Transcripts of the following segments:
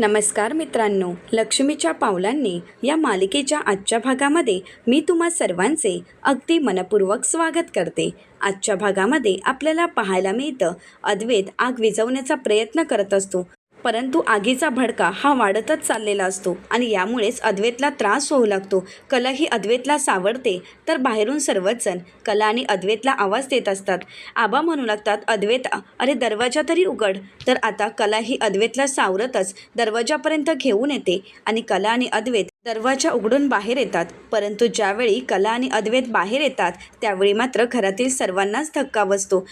नमस्कार मित्रांनो लक्ष्मीच्या पावलांनी या मालिकेच्या आजच्या भागामध्ये मी तुम्हा सर्वांचे अगदी मनपूर्वक स्वागत करते. आजच्या भागामध्ये आपल्याला पाहायला मिळतं अद्वैत आग विझवण्याचा प्रयत्न करत असतो. परंतु आगीचा भडका हा वाढतच चाललेला असतो आणि यामुळेच अद्वैतला त्रास होऊ लागतो. कला ही अद्वैतला सावरते तर बाहेरून सर्वच जण कला आणि अद्वैतला आवाज देत असतात. आबा म्हणू लागतात अद्वैत अरे दरवाजा तरी उघड. तर आता कला ही अद्वैतला सावरतच दरवाजापर्यंत घेऊन येते आणि कला आणि अद्वैत दरवाजा उघडून बाहेर येतात. परंतु ज्यावेळी कला आणि अद्वैत बाहेर येतात त्यावेळी मात्र घरातील सर्वांनाच धक्का बसतो.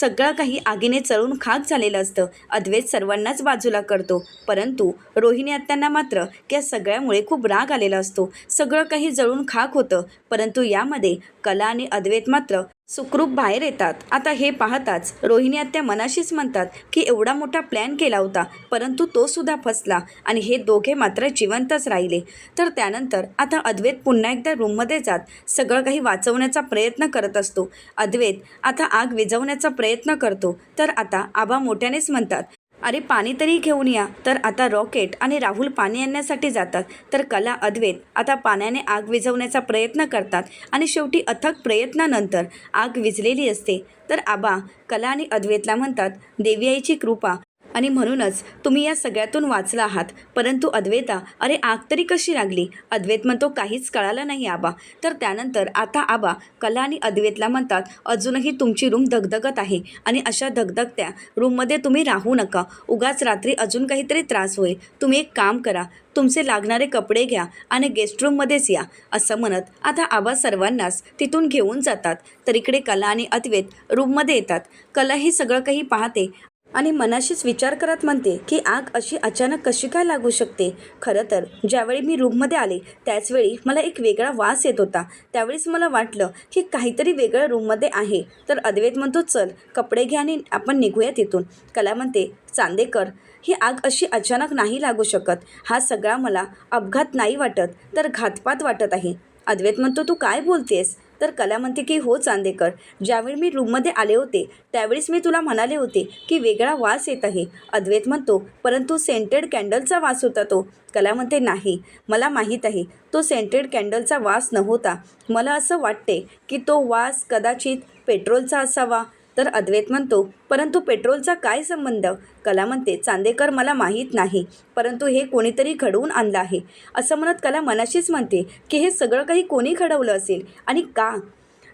सगळं काही आगीने चळून खाक झालेलं असतं. अद्वैत सर्वांनाच बाजूला करतो. परंतु रोहिणी आत्यांना मात्र या सगळ्यामुळे खूप राग आलेला असतो. सगळं काही जळून खाक होतं. परंतु यामध्ये कला आणि अद्वैत मात्र सुखरूप बाहेर येतात. आता हे पाहताच रोहिणी आत्या मनाशीच म्हणतात की एवढा मोठा प्लॅन केला होता परंतु तो सुद्धा फसला आणि हे दोघे मात्र जिवंतच राहिले. तर त्यानंतर आता अद्वैत पुन्हा एकदा रूममध्ये जात सगळं काही वाचवण्याचा प्रयत्न करत असतो. अद्वैत आता आग विझवण्याचा प्रयत्न करतो. तर आता आबा मोठ्यानेच म्हणतात अरे पाणी तरी घेऊन या. तर आता रॉकेट आणि राहुल पाणी आणण्यासाठी जातात. तर कला अद्वैत आता पाण्याने आग विझवण्याचा प्रयत्न करतात आणि शेवटी अथक प्रयत्नानंतर आग विझलेली असते. तर आबा कला आणि अद्वैतला म्हणतात देवी आईची कृपा आणि म्हणूनच तुम्ही या सगळ्यातून वाचला आहात. परंतु अद्वैता अरे आग तरी कशी लागली? अद्वैत म्हणतो काहीच कळालं नाही आबा. तर त्यानंतर आता आबा कला आणि अद्वैतला म्हणतात अजूनही तुमची रूम धगधगत आहे आणि अशा धगधगत्या रूममध्ये तुम्ही राहू नका. उगाच रात्री अजून काहीतरी त्रास होईल. तुम्ही एक काम करा तुमचे लागणारे कपडे घ्या आणि गेस्ट रूममध्येच या असं म्हणत आता आबा सर्वांनाच तिथून घेऊन जातात. तर इकडे कला आणि अद्वैत रूममध्ये येतात. कला हे सगळं काही पाहते आणि मनाशीच विचार करत म्हणते की आग अशी अचानक कशी काय लागू शकते? खरं तर ज्यावेळी मी रूममध्ये आले त्याचवेळी मला एक वेगळा वास येत होता. त्यावेळीच मला वाटलं की काहीतरी वेगळं रूममध्ये आहे. तर अद्वैत म्हणतो चल कपडे घ्या आणि आपण निघूया तिथून कला म्हणते चांदेकर ही आग अशी अचानक नाही लागू शकत. हा सगळा मला अपघात नाही वाटत तर घातपात वाटत आहे. अद्वैत म्हणतो तू काय बोलतेस? तर कला म्हणते की हो चांदेकर ज्यावेळी मी रूममध्ये आले होते त्यावेळीच मी तुला म्हणाले होते की वेगळा वास येत आहे. अद्वैत म्हणतो परंतु सेंटेड कॅन्डलचा वास होता तो. कला म्हणते नाही मला माहीत आहे तो सेंटेड कॅन्डलचा वास नव्हता. मला असं वाटते की तो वास कदाचित पेट्रोलचा असावा तर अद्वैत म्हणतो परंतु पेट्रोलचा काय संबंध कला म्हणते चांदेकर मला माहीत नाही परंतु हे कोणीतरी घडवून आणलं आहे असं म्हणत कला मनाशीच म्हणते की हे सगळं काही कोणी घडवलं असेल? आणि का?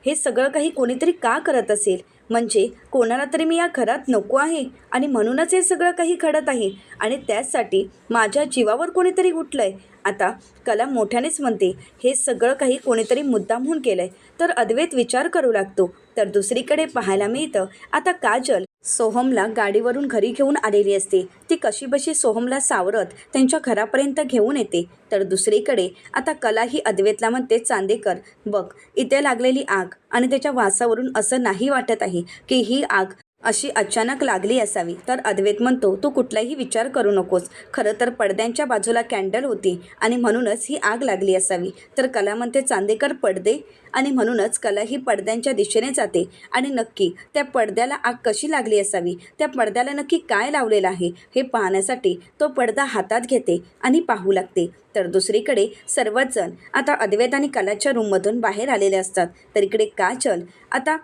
हे सगळं काही कोणीतरी का करत असेल? म्हणजे कोणाला तरी मी या घरात नको आहे आणि म्हणूनच हे सगळं काही घडत आहे. आणि त्याचसाठी माझ्या जीवावर कोणीतरी उठलं आहे आता कला मोठ्यानेच म्हणते हे सगळं काही कोणीतरी मुद्दामहून केलं आहे तर अद्वैत विचार करू लागतो. तर दुसरीकडे पाहायला मिळतं आता काजल सोहमला गाडीवरून घरी घेऊन आलेली असते. ती कशीबशी सोहमला सावरत त्यांच्या घरापर्यंत घेऊन येते. तर दुसरीकडे आता कला ही अद्वैतला म्हणते चांदेकर बघ इथे लागलेली आग आणि त्याच्या वासावरून असं नाही वाटत आहे की ही आग अशी अचानक लागली असावी. तर अद्वैत म्हणतो तू कुठलाही विचार करू नकोस. खरं तर पडद्यांच्या बाजूला कॅन्डल होती आणि म्हणूनच ही आग लागली असावी. तर कला म्हणते चांदेकर पडदे. आणि म्हणूनच कला ही पडद्यांच्या दिशेने जाते. आणि नक्की त्या पडद्याला आग कशी लागली असावी? त्या पडद्याला नक्की काय लावलेलं आहे? हे पाहण्यासाठी तो पडदा हातात घेते आणि पाहू लागते. तर दुसरीकडे सर्वच जण आता अद्वैत आणि कलाच्या रूममधून बाहेर आलेले असतात. तर इकडे काजल आता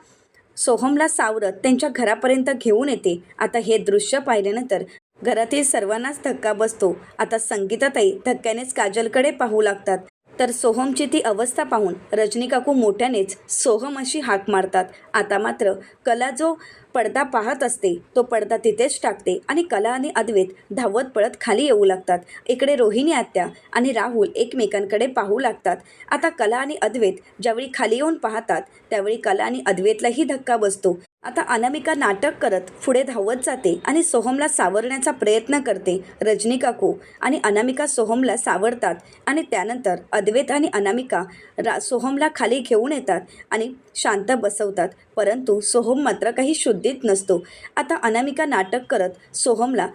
सोहमला सावरत त्यांच्या घरापर्यंत घेऊन येते. आता हे दृश्य पाहिल्यानंतर घरातील सर्वांनाच धक्का बसतो. आता संगीताताई धक्क्यानेच काजलकडे पाहू लागतात. तर सोहमची ती अवस्था पाहून रजनी काकू मोठ्यानेच सोहम अशी हाक मारतात. आता मात्र कला जो पडदा पाहत असते. तो पडदा तिथेच टाकते आणि कला आणि अद्वैत धावत पळत खाली येऊ लागतात. इकडे रोहिणी आत्या आणि राहुल एकमेकांकडे पाहू लागतात. आता कला आणि अद्वैत ज्यावेळी खाली येऊन पाहतात त्यावेळी कला आणि अद्वैतलाही धक्का बसतो. आता अनामिका नाटक करत पुढे धावत जाते आणि सोहमला सावरण्याचा प्रयत्न करते रजनी काकू आणि अनामिका सोहमला सावरतात आणि त्यानंतर अद्वैत आणि अनामिका रा सोहमला खाली घेऊन येतात आणि शांत बसवतात. परंतु सोहम मात्र काही शुद्धीत नसतो. आता अनामिका नाटक करत सोहमला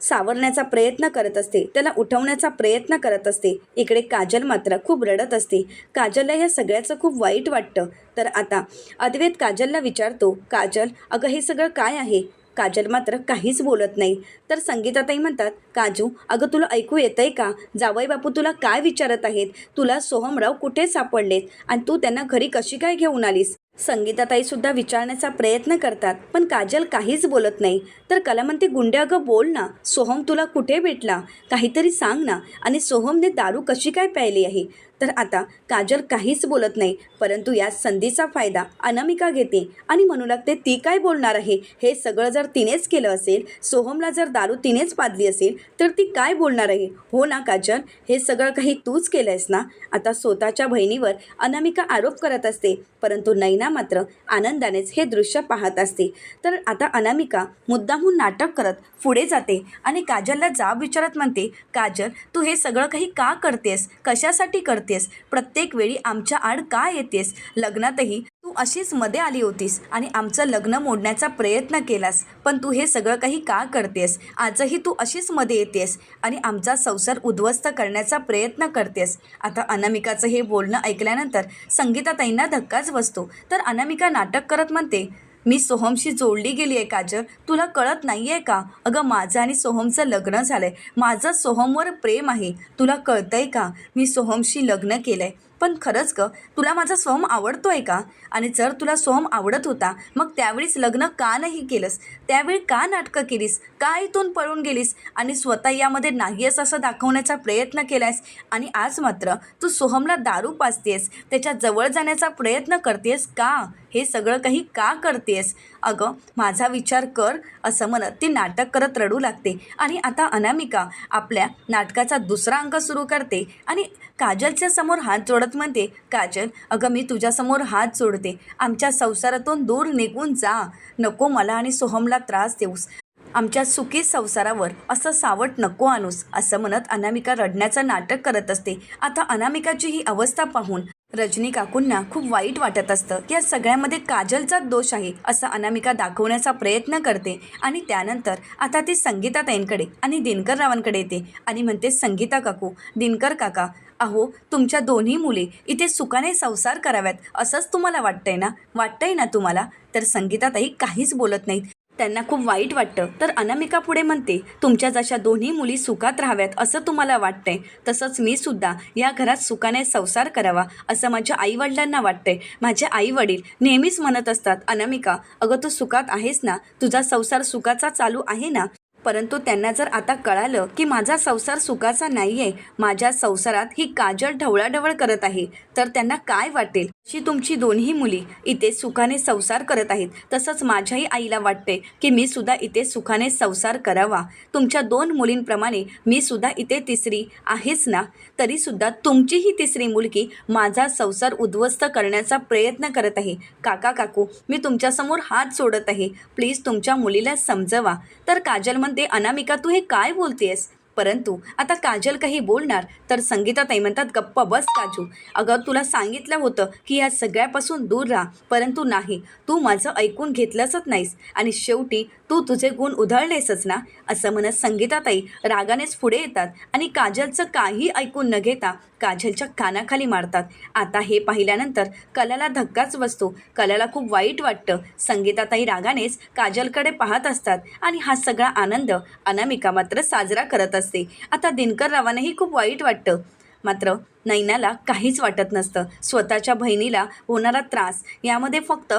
सावरण्याचा प्रयत्न करत असते. त्याला उठवण्याचा प्रयत्न करत असते. इकडे काजल मात्र खूप रडत असते. काजलला या सगळ्याचं खूप वाईट वाटतं. तर आता अद्वैत काजलला विचारतो काजल अगं हे सगळं काय आहे? काजल मात्र काहीच बोलत नाही. तर संगीताताई म्हणतात काजू अगं तुला ऐकू येतंय का? जावई बापू तुला काय विचारत आहेत? तुला सोहमराव कुठे सापडलेत? आणि तू त्यांना घरी कशी काय घेऊन आलीस? संगीताताई सुद्धा विचारण्याचा प्रयत्न करतात पण काजल काहीच बोलत नाही. तर कला म्हणते अगं बोल ना सोहम तुला कुठे भेटला? काहीतरी सांग ना. आणि सोहमने दारू कशी काय प्यायली आहे? तर आता काजल काहीच बोलत नाही परंतु या संधीचा फायदा अनामिका घेते आणि म्हणू लागते ती काय बोलणार आहे? हे सगळं जर तिनेच केलं असेल सोहमला जर दारू तिनेच पाजली असेल तर ती काय बोलणार आहे? हो ना काजल हे सगळं काही तूच केलं आहेस ना? आता स्वतःच्या बहिणीवर अनामिका आरोप करत असते परंतु नैना मात्र आनंदानेच हे दृश्य पाहत असते. तर आता अनामिका मुद्दामहून नाटक करत पुढे जाते आणि काजलला जाब विचारत म्हणते काजल तू हे सगळं काही का करतेस? कशासाठी करतेस प्रत्येक वेळी आमच्या आड का येतेस? लग्नातही तू अशीच मध्ये आली होतीस आणि आमचं लग्न मोडण्याचा प्रयत्न केलास. पण तू हे सगळं काही का करतेस? आजही तू अशीच मध्ये येतेस आणि आमचा संसार उद्ध्वस्त करण्याचा प्रयत्न करतेस. आता अनामिकाचं हे बोलणं ऐकल्यानंतर संगीताताईंना धक्काच बसतो. तर अनामिका नाटक करत म्हणते मी सोहमशी जोडली गेली आहे काजल. तुला कळत नाही आहे का? अगं माझं आणि सोहमचं लग्न झालं आहे माझं सोहमवर प्रेम आहे. तुला कळतंय का? मी सोहमशी लग्न केलं आहे पण खरंच ग तुला माझा सोम आवडतो आहे का? आणि जर तुला सोम आवडत होता मग त्यावेळीच लग्न का नाही केलंस? त्यावेळी का नाटकं केलीस? का इथून पळून गेलीस? आणि स्वतः यामध्ये नाहीयेस असं दाखवण्याचा प्रयत्न केलायस? आणि आज मात्र तू सोहमला दारू पाजतेस त्याच्याजवळ जाण्याचा प्रयत्न करतेस का? हे सगळं काही का करतेस अगं माझा विचार कर असं म्हणत ती नाटक करत रडू लागते. आणि आता अनामिका आपल्या नाटकाचा दुसरा अंक सुरू करते. आणि काजलच्या समोर हात जोडत म्हणते काजल अगं मी तुझ्यासमोर हात जोडते. आमच्या संसारातून दूर निघून जा. नको मला आणि सोहमला त्रास देऊस. आमच्या सुखी संसारावर असं सावट नको आणूस असं म्हणत अनामिका रडण्याचं नाटक करत असते. आता अनामिकाची ही अवस्था पाहून रजनी काकूंना खूप वाईट वाटत असतं. की या सगळ्यामध्ये काजलचाच दोष आहे असं अनामिका दाखवण्याचा प्रयत्न करते. आणि त्यानंतर आता ती संगीताताईंकडे आणि दिनकर रावांकडे येते आणि म्हणते संगीता काकू दिनकर काका अहो तुमच्या दोन्ही मुली इथे सुखाने संसार कराव्यात असंच तुम्हाला वाटतंय ना? वाटतंय ना तुम्हाला? तर संगीताताई काहीच बोलत नाहीत. त्यांना खूप वाईट वाटतं. तर अनामिका पुढे म्हणते तुमच्या जशा दोन्ही मुली सुखात राहाव्यात असं तुम्हाला वाटतंय. तसंच मी सुद्धा या घरात सुखाने संसार करावा असं माझ्या आईवडिलांना वाटतंय. माझे आई वडील नेहमीच म्हणत असतात अनामिका अगं तू सुखात आहेस ना? तुझा संसार सुखाचा चालू आहे ना? परंतु त्यांना जर आता कळालं की माझा संसार सुखाचा नाही आहे माझ्या संसारात ही काजल ढवळाढवळ करत आहे तर त्यांना काय वाटेल? अशी तुमची दोन्ही मुली इथे सुखाने संसार करत आहेत. तसंच माझ्याही आईला वाटते की मी सुद्धा इथे सुखाने संसार करावा. तुमच्या दोन मुलींप्रमाणे मी सुद्धा इथे तिसरी आहेच ना? तरीसुद्धा तुमची ही तिसरी मुलगी माझा संसार उद्ध्वस्त करण्याचा प्रयत्न करत आहे. काका काकू मी तुमच्यासमोर हात सोडत आहे. प्लीज तुमच्या मुलीला समजवा. तर काजल म्हणते अनामिका तू हे काय बोलतेस परंतु आता काजल काही बोलणार तर संगीताताई म्हणतात गप्प बस काजू. अगं तुला सांगितलं होतं की या सगळ्यापासून दूर राहा परंतु नाही. तू माझं ऐकून घेतलंच नाहीस. आणि शेवटी तू तुझे गुण उधळलेसच ना? असं म्हणत संगीताताई रागानेच पुढे येतात आणि काजलचं काही ऐकून न घेता काजलच्या कानाखाली मारतात. आता हे पाहिल्यानंतर कलाला धक्काच बसतो. कलाला खूप वाईट वाटतं. संगीताताई रागानेच काजलकडे पाहत असतात आणि हा सगळा आनंद अनामिका मात्र साजरा करत असते. आता दिनकर रावानेही खूप वाईट वाटतं. मात्र नैनाला काहीच वाटत नसतं. स्वतःच्या बहिणीला होणारा त्रास यामध्ये फक्त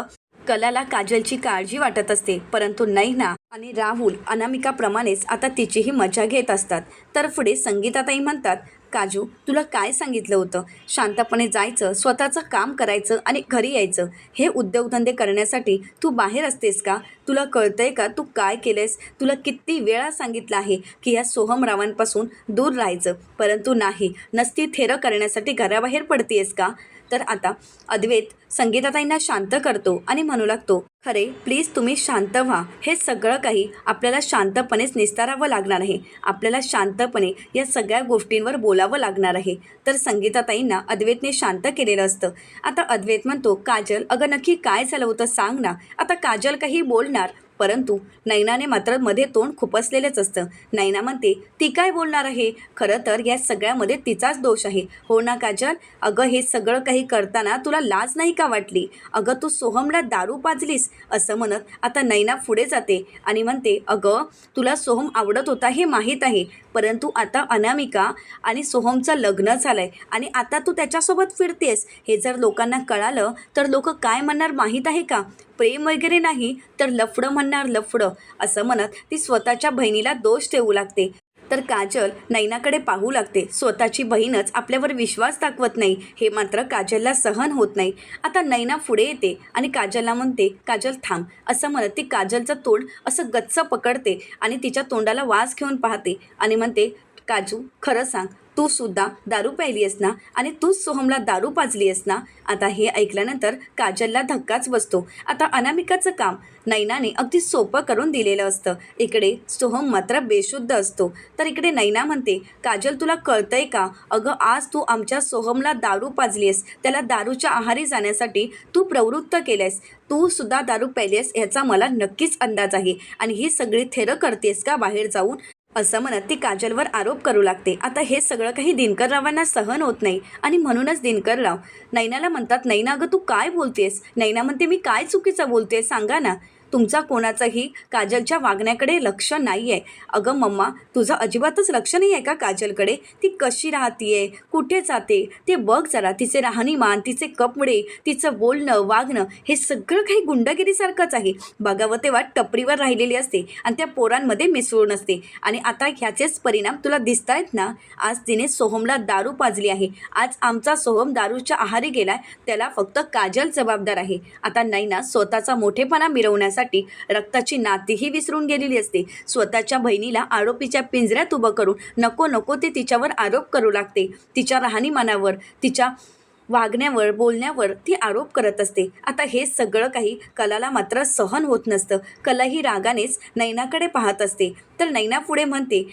कलाला काजलची काळजी वाटत असते परंतु नैना आणि राहुल अनामिकाप्रमाणेच आता तिचीही मजा घेत असतात. तर पुढे संगीताताई म्हणतात काजू तुला काय सांगितलं होतं? शांतपणे जायचं स्वतःचं काम करायचं आणि घरी यायचं. हे उद्योगधंदे करण्यासाठी तू बाहेर असतेस का? तुला कळतंय का तू काय केलंयस? तुला किती वेळा सांगितलं आहे की या सोहमरावांपासून दूर राहायचं परंतु नाही. नसती थेरं करण्यासाठी घराबाहेर पडतीयस का? तर आता अद्वैत संगीताताईंना शांत करतो आणि म्हणू लागतो खरे प्लीज तुम्ही शांत व्हा. हे सगळं काही आपल्याला शांतपणेच निस्तारावं लागणार आहे. आपल्याला शांतपणे या सगळ्या गोष्टींवर बोलावं लागणार आहे. तर संगीताताईंना अद्वैतने शांत केलेलं असतं. आता अद्वैत म्हणतो काजल अगं नक्की काय झालं होतं सांग ना. आता काजल काही बोलणार परंतु नैनाने मात्रमध्ये तोंड खुपसलेलंच असतं. नैना म्हणते ती काय बोलणार आहे? खरं तर या सगळ्यामध्ये तिचाच दोष आहे. हो ना काजल? अगं हे सगळं काही करताना तुला लाज नाही का वाटली? अगं तू सोहमला दारू पाजलीस असं म्हणत आता नैना पुढे जाते आणि म्हणते अगं तुला सोहम आवडत होता हे माहीत आहे परंतु आता अनामिका आणि सोहमचं लग्न झालं आहे आणि आता तू त्याच्यासोबत फिरतेस. हे जर लोकांना कळालं तर लोक काय म्हणणार माहीत आहे का? प्रेम वगैरे नाही तर लफडं म्हणणार लफडं असं म्हणत ती स्वतःच्या बहिणीला दोष ठेवू लागते. तर काजल नैनाकडे पाहू लागते. स्वतःची बहीणच आपल्यावर विश्वास दाखवत नाही. हे मात्र काजलला सहन होत नाही. आता नैना पुढे येते आणि काजलला म्हणते काजल थांब. असं म्हणत ती काजलचं तोंड असं गच्च पकडते आणि तिच्या तोंडाला वास घेऊन पाहते आणि म्हणते काजू खरं सांग तू सुद्धा दारू प्यायली आहेस ना? आणि तूच सोहमला दारू पाजली आहेस ना? आता हे ऐकल्यानंतर काजलला धक्काच बसतो. आता अनामिकाचं काम नैनाने अगदी सोपं करून दिलेलं असतं. इकडे सोहम मात्र बेशुद्ध असतो. तर इकडे नैना म्हणते काजल तुला कळतंय का? अगं आज तू आमच्या सोहमला दारू पाजली आहेस. त्याला दारूच्या आहारी जाण्यासाठी तू प्रवृत्त केलेस तू सुद्धा दारू प्यायलीस ह्याचा मला नक्कीच अंदाज आहे. आणि ही सगळी थेरं करतेस का बाहेर जाऊन? असं म्हणत ती काजलवर आरोप करू लागते. आता हे सगळं काही दिनकररावांना सहन होत नाही आणि म्हणूनच दिनकरराव नैनाला म्हणतात नैना अगं तू काय बोलतेस? नैना म्हणते मी काय चुकीचं बोलते सांगा ना. तुमचा कोणाचंही काजलच्या वागण्याकडे लक्ष नाही आहे अगं मम्मा तुझं अजिबातच लक्ष नाही आहे का काजलकडे? ती कशी राहतीये? कुठे जाते? ते बघ जरा तिचे राहणीमान तिचे कपडे तिचं बोलणं वागणं हे सगळं काही गुंडगिरीसारखंच आहे. बघावं तेव्हा टपरीवर राहिलेली असते आणि त्या पोरांमध्ये मिसळून असते. आणि आता ह्याचेच परिणाम तुला दिसत आहेत ना? आज तिने सोहमला दारू पाजली आहे. आज आमचा सोहम दारूच्या आहारी गेलाय. त्याला फक्त काजल जबाबदार आहे. आता नैना स्वतःचा मोठेपणा मिरवण्यासाठी रक्ताची नातीही विसरून गेलेली असते. स्वतःच्या बहिणीला आरोपीच्या पिंजऱ्यात उभं करून नको नको ते तिच्यावर आरोप करू लागते. तिच्या राहणीमानावर तिच्या वागण्यावर बोलण्यावर ती आरोप करत असते. आता हे सगळं काही कलाला मात्र सहन होत नसतं. कला ही रागानेच नैनाकडे पाहत असते. तर नैना पुढे म्हणते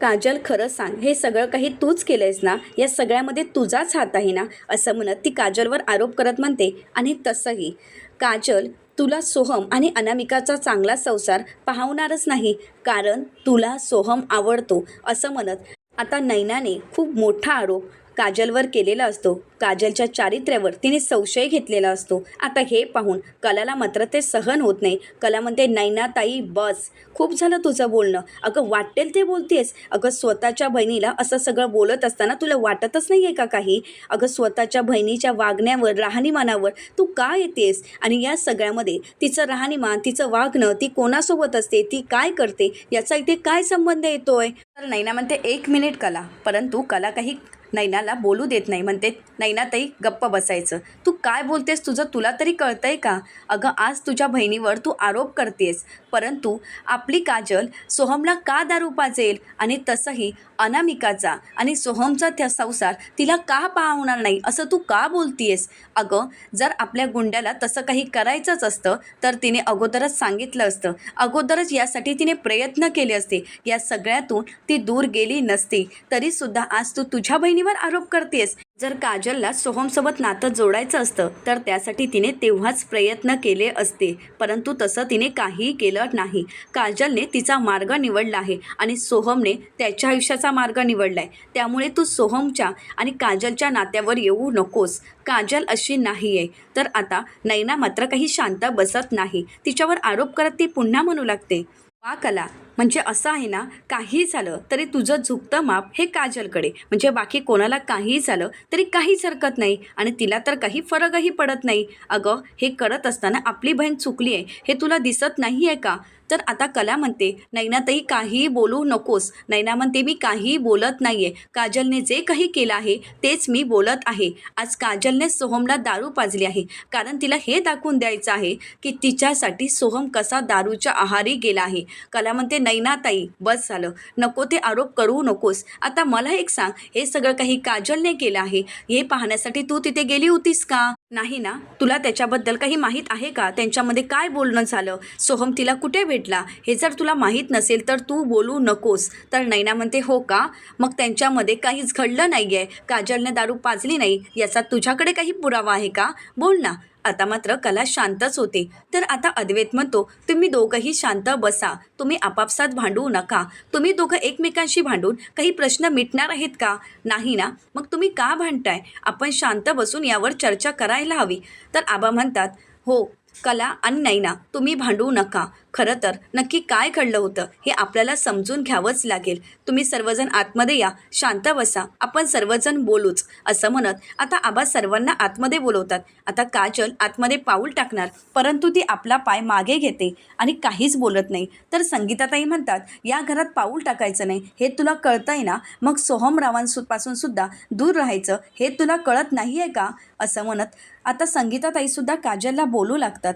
काजल खरं सांग हे सगळं काही तूच केलंयस ना? या सगळ्यामध्ये तुझाच हात आहे ना? असं म्हणत ती काजलवर आरोप करत म्हणते. आणि तसंही. काजल तुला सोहम आणि अनामिकाचा चांगला संसार पाहवणारच नाही कारण तुला सोहम आवडतो असं म्हणत. आता नैनाने खूप मोठा आरोप काजलवर केलेला असतो. काजलच्या चारित्र्यावर तिने संशय घेतलेला असतो. आता हे पाहून कलाला मात्र ते सहन होत नाही. कला म्हणते नैनाताई बस. खूप झालं तुझं बोलणं. अगं वाटेल ते बोलतेस. अगं स्वतःच्या बहिणीला असं सगळं बोलत असताना तुला वाटतच नाही आहे का काही? अगं स्वतःच्या बहिणीच्या वागण्यावर राहणीमानावर तू का येतेस? आणि या सगळ्यामध्ये तिचं राहणीमान तिचं वागणं ती कोणासोबत असते ती काय करते? याचा इथे काय संबंध येतोय? तर नैना म्हणते एक मिनिट कला. परंतु कला काही नैनाला बोलू देत नाही. म्हणते नैनाताई गप्प बसायचं. तू काय बोलतेस तुझं तुला तरी कळतंय का? अगं आज तुझ्या बहिणीवर तू आरोप करतेस. परंतु आपली काजल सोहमला का दारू पाजेल? आणि तसंही अनामिकाचा आणि सोहमचा त्या संसार तिला का पाहणार नाही? असं तू का बोलतीयस अगं जर आपल्या गुंड्याला तसं काही करायचंच असतं तर तिने अगोदरच सांगितलं असतं. अगोदरच यासाठी तिने प्रयत्न केले असते. या सगळ्यातून ती दूर गेली नसती. तरीसुद्धा आज तू तुझ्या बहिणी बहिणीवर आरोप करतेस. जर काजलला सोहमसोबत नातं जोडायचं असतं तर त्यासाठी तिने तेव्हाच प्रयत्न केले असते. परंतु तसं तिने काहीही केलं नाही. काजलने तिचा मार्ग निवडला आहे आणि सोहमने त्याच्या आयुष्याचा मार्ग निवडला आहे त्यामुळे तू सोहमच्या आणि काजलच्या नात्यावर येऊ नकोस. काजल अशी नाही आहे तर आता नैना मात्र काही शांत बसत नाही. तिच्यावर आरोप करत ती पुन्हा म्हणू लागते वा कला म्हणजे असं आहे ना काही झालं तरी तुझं झुकतं माप हे काजलकडे. म्हणजे बाकी कोणाला काहीही झालं तरी काहीच हरकत नाही आणि तिला तर काही फरकही पडत नाही. अगं हे करत असताना आपली बहीण चुकली आहे हे तुला दिसत नाही आहे का? तर आता कला म्हणते नैनातही काहीही बोलू नकोस. नैना म्हणते मी काहीही बोलत नाही आहे काजलने जे काही केलं आहे तेच मी बोलत आहे. आज काजलने सोहमला दारू पाजली आहे. कारण तिला हे दाखवून द्यायचं आहे की तिच्यासाठी सोहम कसा दारूच्या आहारी गेला आहे. कला म्हणते नैनाताई बस झालं. नको ते आरोप करू नकोस. आता मला एक सांग हे सगळं काही काजलने केलं आहे. हे पाहण्यासाठी तू तिथे गेली होतीस का? नाही ना? तुला त्याच्याबद्दल काही माहीत आहे का? त्यांच्यामध्ये काय बोलणं झालं? सोहम तिला कुठे भेटला? हे जर तुला माहीत नसेल तर तू बोलू नकोस. तर नैना म्हणते हो का? मग त्यांच्यामध्ये काहीच घडलं नाही आहे काजलने दारू पाजली नाही. याचा तुझ्याकडे काही पुरावा आहे का? बोल ना. आता मात्र कला शांतच होते. तर आता अद्वैत म्हणतो तुम्ही दोघंही शांत बसा. तुम्ही आपापसात भांडू नका. तुम्ही दोघं एकमेकांशी भांडून काही प्रश्न मिटणार आहेत का? नाही ना. मग तुम्ही का भांडताय? आपण शांत बसून यावर चर्चा करायला हवी. तर आबा म्हणतात हो. कला आणि नैना तुम्ही भांडू नका. खरं तर नक्की काय घडलं होतं हे आपल्याला समजून घ्यावंच लागेल. तुम्ही सर्वजण आतमध्ये या शांत बसा. आपण सर्वजण बोलूच असं म्हणत आता आबा सर्वांना आतमध्ये बोलवतात. आता काजल आतमध्ये पाऊल टाकणार परंतु ती आपला पाय मागे घेते आणि काहीच बोलत नाही. तर संगीताताई म्हणतात या घरात पाऊल टाकायचं नाही हे तुला कळतंय ना? मग सोहमरावांपासून सुद्धा दूर राहायचं हे तुला कळत नाही आहे का? असं म्हणत आता संगीताताईसुद्धा काजलला बोलू लागतात.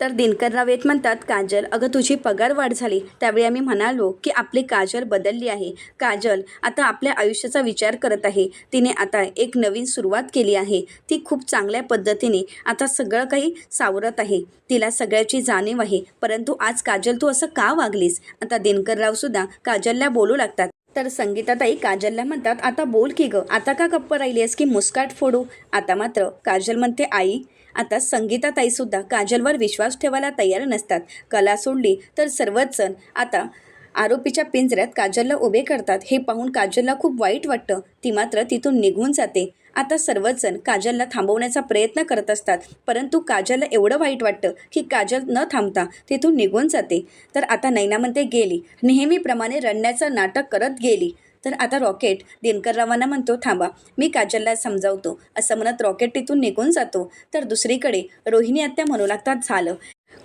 तर दिनकरराव येत म्हणतात काजल अगं तुझी पगार वाढ झाली. त्यावेळी आम्ही म्हणालो की आपली काजल बदलली आहे. काजल आता आपल्या आयुष्याचा विचार करत आहे. तिने आता एक नवीन सुरुवात केली आहे. ती खूप चांगल्या पद्धतीने आता सगळं काही सावरत आहे. तिला सगळ्याची जाणीव आहे. परंतु आज काजल तू असं का वागलीस? आता दिनकररावसुद्धा काजलला बोलू लागतात. तर संगीताताई काजलला म्हणतात आता बोल की गं. आता का गप्प राहिली आहेस की मुस्काट फोडू? आता मात्र काजल म्हणते आई आता संगीताताईसुद्धा काजलवर विश्वास ठेवायला तयार नसतात. कला सोडली तर सर्वच जण. आता आरोपीच्या पिंजऱ्यात काजलला उभे करतात. हे पाहून काजलला खूप वाईट वाटतं. ती मात्र तिथून निघून जाते. आता सर्वच जण काजलला थांबवण्याचा प्रयत्न करत असतात परंतु काजलला एवढं वाईट वाटतं की काजल न थांबता तिथून निघून जाते. तर आता नैना म्हणते गेली. नेहमीप्रमाणे रडण्याचं नाटक करत गेली. तर आता रॉकेट दिनकररावांना म्हणतो थांबा मी काजलला समजावतो. असं म्हणत रॉकेट तिथून निघून जातो. तर दुसरीकडे रोहिणी आत्या म्हणू लागतात झालं.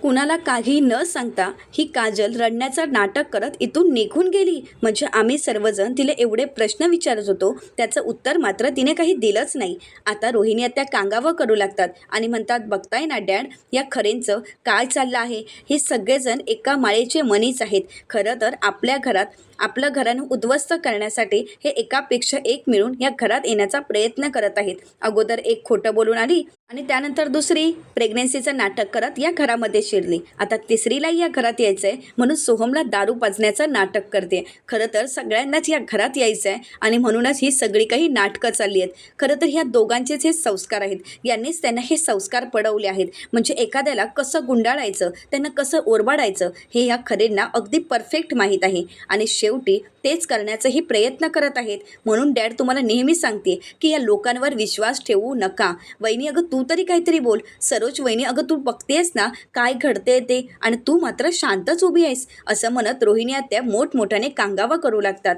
कुणाला काही न सांगता ही काजल रडण्याचं नाटक करत इथून निघून गेली. म्हणजे आम्ही सर्वजण तिला एवढे प्रश्न विचारत होतो त्याचं उत्तर मात्र तिने काही दिलंच नाही. आता रोहिणी त्या कांगावं करू लागतात आणि म्हणतात बघताय ना डॅड या खरेंचं काय चाललं आहे? हे सगळेजण एका माळेचे मनीच आहेत. खरं तर आपल्या घरात आपलं घरानं उद्ध्वस्त करण्यासाठी हे एकापेक्षा एक मिळून या घरात येण्याचा प्रयत्न करत आहेत. अगोदर एक खोटं बोलून आली आणि त्यानंतर दुसरी प्रेग्नेन्सीचं नाटक करत या घरामध्ये शिरली. आता तिसरीलाही या घरात यायचं आहे म्हणून सोहमला दारू पाजण्याचं नाटक करते खरं तर सगळ्यांनाच या घरात यायचं आहे आणि म्हणूनच ही सगळी काही नाटकं चालली आहेत. खरं तर ह्या दोघांचेच हे संस्कार आहेत. यांनीच त्यांना हे संस्कार पडवले आहेत. म्हणजे एखाद्याला कसं गुंडाळायचं त्यांना कसं ओरबाडायचं हे या खरेंना अगदी परफेक्ट माहीत आहे. आणि शेवटी तेच करण्याचाही प्रयत्न करत आहेत. म्हणून डॅड तुम्हाला नेहमी सांगते की या लोकांवर विश्वास ठेवू नका. वहिनी अगं तू तरी काहीतरी बोल. सरोज वहिनी अगं तू बघतेस ना काय घडते ते? आणि तू मात्र शांतच उभी आहेस असं म्हणत रोहिणी आत्या मोठमोठ्याने कांगावा करू लागतात.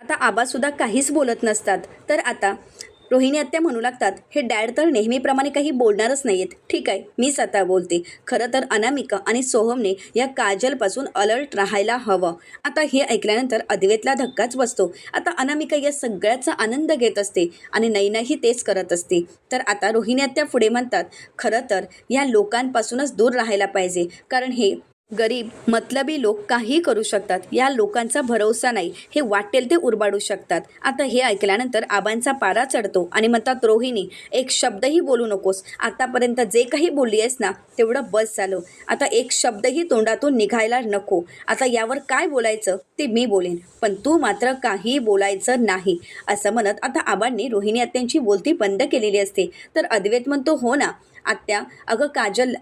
आता आबासुद्धा काहीच बोलत नसतात. तर आता रोहिणी आत्या म्हणू लागतात हे डॅड तर नेहमीप्रमाणे काही बोलणारच नाही आहेत ठीक आहे मीच आता बोलते. खरं तर अनामिका आणि सोहमने या काजलपासून अलर्ट राहायला हवं. आता हे ऐकल्यानंतर अद्वेतला धक्काच बसतो. आता अनामिका या सगळ्याचा आनंद घेत असते आणि नैनाही तेच करत असते. तर आता रोहिणी आत्या पुढे म्हणतात खरं तर या लोकांपासूनच दूर राहायला पाहिजे. कारण हे गरीब मतलबी लोक काही करू शकतात. या लोकांचा भरोसा नाही. हे वाटेल ते उरबाडू शकतात. आता हे ऐकल्यानंतर आबांचा पारा चढतो आणि म्हणतात रोहिणी एक शब्दही बोलू नकोस. आतापर्यंत जे काही बोलली आहेस ना तेवढं बस झालं. आता एक शब्दही तोंडातून निघायला नको. आता यावर काय बोलायचं ते मी बोलेन. पण तू मात्र काही बोलायचं नाही. असं म्हणत आता आबांनी रोहिणी आत्यांची बोलती बंद केलेली असते. तर अद्वैत म्हणतो हो ना आत्या अगं काजल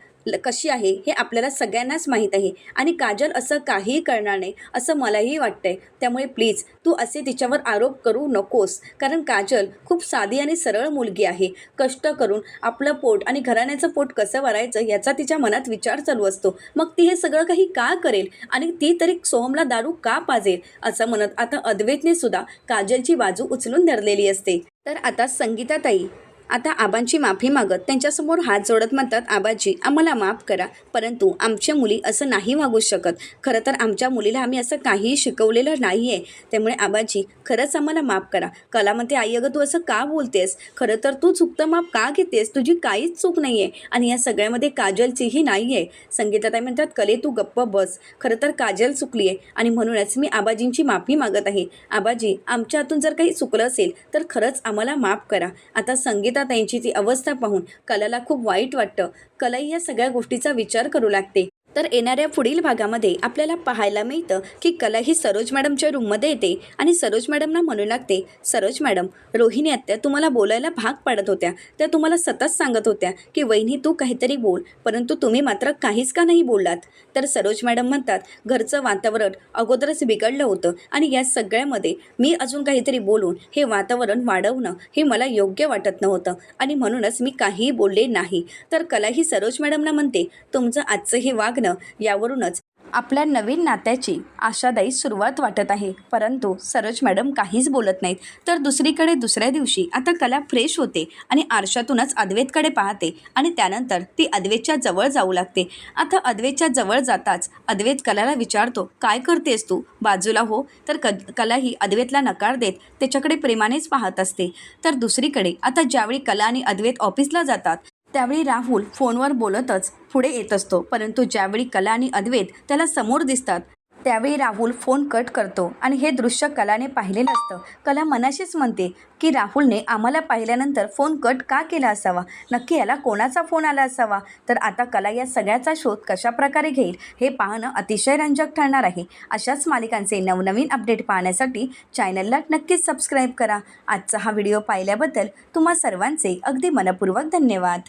कशी आहे हे आपल्याला सगळ्यांनाच माहीत आहे. आणि काजल असं काहीही करणार नाही असं मलाही वाटतं आहे त्यामुळे प्लीज तू असे तिच्यावर आरोप करू नकोस. कारण काजल खूप साधी आणि सरळ मुलगी आहे. कष्ट करून आपलं पोट आणि घराण्याचं पोट कसं भरायचं याचा तिच्या मनात विचार चालू असतो. मग ती हे सगळं काही का करेल? आणि ती तरी सोहमला दारू का पाजेल? असं म्हणत आता अद्वैतने सुद्धा काजलची बाजू उचलून धरलेली असते. तर आता संगीताताई आता आबांची माफी मागत त्यांच्यासमोर हात जोडत म्हणतात आबाजी आम्हाला माफ करा परंतु आमच्या मुली असं नाही वागू शकत. खरं तर आमच्या मुलीला आम्ही असं काहीही शिकवलेलं नाही आहे त्यामुळे आबाजी खरंच आम्हाला माफ करा. कला म्हणते आई अगं तू असं का बोलतेस? खरं तर तू चुकतं माफ का घेतेस? तुझी काहीच चूक नाही आहे आणि या सगळ्यामध्ये काजलचीही नाही आहे संगीताताई म्हणतात कले तू गप्प बस. खरं तर काजल चुकली आहे आणि म्हणूनच मी आबाजींची माफी मागत आहे. आबाजी आमच्या हातून जर काही चुकलं असेल तर खरंच आम्हाला माफ करा. आता संगीता त्यांची ती अवस्था पाहून कलाला खूप वाईट वाटतं. कलाही या सगळ्या गोष्टीचा विचार करू लागते. तर येणाऱ्या पुढील भागामध्ये आपल्याला पाहायला मिळतं की कला ही सरोज मॅडमच्या रूममध्ये येते आणि सरोज मॅडमना म्हणू लागते सरोज मॅडम रोहिणी आत्या तुम्हाला बोलायला भाग पाडत होत्या. त्या तुम्हाला सतत सांगत होत्या की वहिनी तू काहीतरी बोल परंतु तुम्ही मात्र काहीच का नाही बोललात? तर सरोज मॅडम म्हणतात घरचं वातावरण अगोदरच बिघडलं होतं आणि या सगळ्यामध्ये मी अजून काहीतरी बोलून हे वातावरण वाढवणं हे मला योग्य वाटत नव्हतं आणि म्हणूनच मी काहीही बोलले नाही. तर कला ही सरोज मॅडमना म्हणते तुमचं आजचं हे वाघ वागणं यावरूनच आपल्या नवीन नात्याची आशादायी सुरुवात वाटत आहे. परंतु सरोज मॅडम काहीच बोलत नाहीत. तर दुसरीकडे दुसऱ्या दिवशी आता कला फ्रेश होते आणि आरशातूनच अद्वैतकडे पाहते आणि त्यानंतर ती अद्वैतच्या जवळ जाऊ लागते. आता अद्वैतच्या जवळ जाताच अद्वैत कलाला विचारतो काय करतेस तू? बाजूला हो. तर क कला ही अद्वैतला नकार देत त्याच्याकडे प्रेमानेच पाहत असते. तर दुसरीकडे आता ज्यावेळी कला आणि अद्वैत ऑफिसला जातात त्यावेळी राहुल फोनवर बोलतच पुढे येत असतो. परंतु ज्यावेळी कला आणि अद्वैत त्याला समोर दिसतात त्यावेळी राहुल फोन कट करतो आणि हे दृश्य कलाने पाहिलेलं असतं. कला मनाशीच म्हणते की राहुलने आम्हाला पाहिल्यानंतर फोन कट का केला असावा? नक्की याला कोणाचा फोन आला असावा? तर आता कला या सगळ्याचा शोध कशा प्रकारे घेईल हे पाहणं अतिशय रंजक ठरणार आहे. अशाच मालिकांचे नवनवीन अपडेट पाहण्यासाठी चॅनलला नक्कीच सबस्क्राईब करा. आजचा हा व्हिडिओ पाहिल्याबद्दल तुम्हा सर्वांचे अगदी मनपूर्वक धन्यवाद.